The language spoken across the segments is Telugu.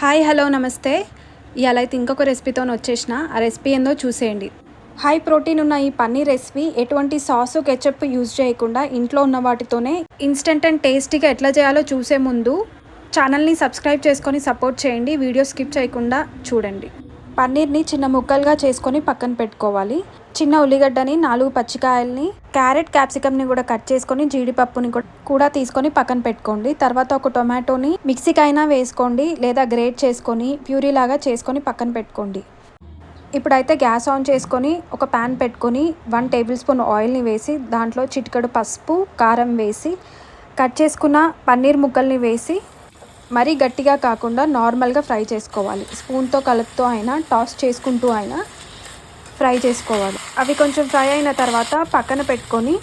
హాయ్ హలో నమస్తే. ఇలా అయితే ఇంకొక రెసిపీతో వచ్చేసిన. ఆ రెసిపీ ఏందో చూసేయండి. హై ప్రోటీన్ ఉన్న ఈ పన్నీర్ రెసిపీ ఎటువంటి సాసు కెచప్ యూజ్ చేయకుండా ఇంట్లో ఉన్న వాటితోనే ఇన్స్టెంట్ అండ్ టేస్టీగా ఎట్లా చేయాలో చూసే ముందు ఛానల్ని సబ్స్క్రైబ్ చేసుకొని సపోర్ట్ చేయండి. వీడియో స్కిప్ చేయకుండా చూడండి. పన్నీర్ని చిన్న ముక్కలుగా చేసుకొని పక్కన పెట్టుకోవాలి. చిన్న ఉల్లిగడ్డని నాలుగు పచ్చికాయల్ని క్యారెట్ క్యాప్సికమ్ని కూడా కట్ చేసుకొని జీడిపప్పుని కూడా- తీసుకొని పక్కన పెట్టుకోండి. తర్వాత ఒక టొమాటోని మిక్సీకి అయినా వేసుకోండి లేదా గ్రేట్ చేసుకొని ప్యూరీ లాగా చేసుకొని పక్కన పెట్టుకోండి. ఇప్పుడైతే గ్యాస్ ఆన్ చేసుకొని ఒక ప్యాన్ పెట్టుకొని వన్ టేబుల్ స్పూన్ ఆయిల్ని వేసి దాంట్లో చిటికెడు పసుపు కారం వేసి కట్ చేసుకున్న పన్నీర్ ముక్కల్ని వేసి మరీ గట్టిగా కాకుండా నార్మల్గా ఫ్రై చేసుకోవాలి. స్పూన్తో కలుపుతూ అయినా టాస్ చేసుకుంటూ అయినా ఫ్రై చేసుకోవాలి. అవి కొంచెం ఫ్రై అయిన తర్వాత పక్కన పెట్టుకొని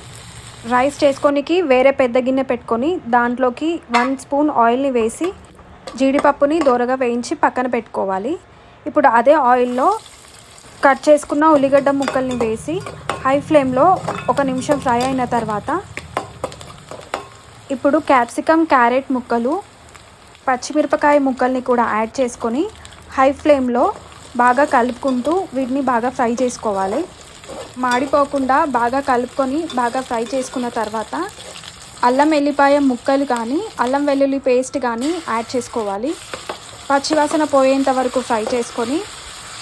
రైస్ చేసుకోనికి వేరే పెద్ద గిన్నె పెట్టుకొని దాంట్లోకి వన్ స్పూన్ ఆయిల్ని వేసి జీడిపప్పుని దూరగా వేయించి పక్కన పెట్టుకోవాలి. ఇప్పుడు అదే ఆయిల్లో కట్ చేసుకున్న ఉల్లిగడ్డ ముక్కల్ని వేసి హై ఫ్లేమ్లో ఒక నిమిషం ఫ్రై అయిన తర్వాత ఇప్పుడు క్యాప్సికమ్ క్యారెట్ ముక్కలు పచ్చిమిరపకాయ ముక్కల్ని కూడా యాడ్ చేసుకొని హై ఫ్లేమ్లో బాగా కలుపుకుంటూ వీటిని బాగా ఫ్రై చేసుకోవాలి. మాడిపోకుండా బాగా కలుపుకొని బాగా ఫ్రై చేసుకున్న తర్వాత అల్లం వెల్లిపాయ ముక్కలు కానీ అల్లం వెల్లుల్లి పేస్ట్ కానీ యాడ్ చేసుకోవాలి. పచ్చివాసన పోయేంత వరకు ఫ్రై చేసుకొని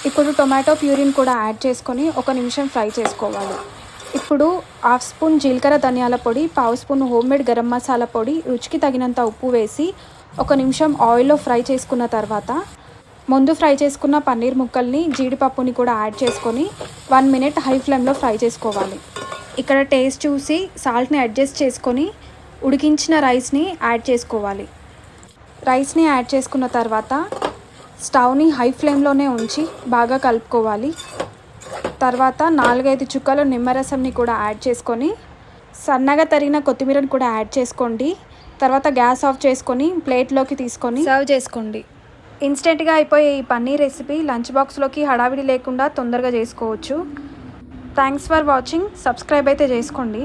ఇప్పుడు టొమాటో ప్యూరిన్ కూడా యాడ్ చేసుకొని ఒక నిమిషం ఫ్రై చేసుకోవాలి. ఇప్పుడు హాఫ్ స్పూన్ జీలకర్ర ధనియాల పొడి పావు స్పూన్ హోమ్మేడ్ గరం మసాలా పొడి రుచికి తగినంత ఉప్పు వేసి ఒక నిమిషం ఆయిల్లో ఫ్రై చేసుకున్న తర్వాత ముందు ఫ్రై చేసుకున్న పన్నీర్ ముక్కల్ని జీడిపప్పుని కూడా యాడ్ చేసుకొని వన్ మినిట్ హై ఫ్లేమ్లో ఫ్రై చేసుకోవాలి. ఇక్కడ టేస్ట్ చూసి సాల్ట్ని అడ్జస్ట్ చేసుకొని ఉడికించిన రైస్ని యాడ్ చేసుకోవాలి. రైస్ని యాడ్ చేసుకున్న తర్వాత స్టవ్ని హై ఫ్లేమ్లోనే ఉంచి బాగా కలుపుకోవాలి. తర్వాత నాలుగైదు చుక్కలు నిమ్మరసంని కూడా యాడ్ చేసుకొని సన్నగా తరిగిన కొత్తిమీరని కూడా యాడ్ చేసుకోండి. తర్వాత గ్యాస్ ఆఫ్ చేసుకొని ప్లేట్లోకి తీసుకొని సర్వ్ చేసుకోండి. ఇన్స్టెంట్గా అయిపోయే ఈ పన్నీర్ రెసిపీ లంచ్ బాక్స్లోకి హడావిడి లేకుండా తొందరగా చేసుకోవచ్చు. Thanks for watching. సబ్స్క్రైబ్ అయితే చేసుకోండి.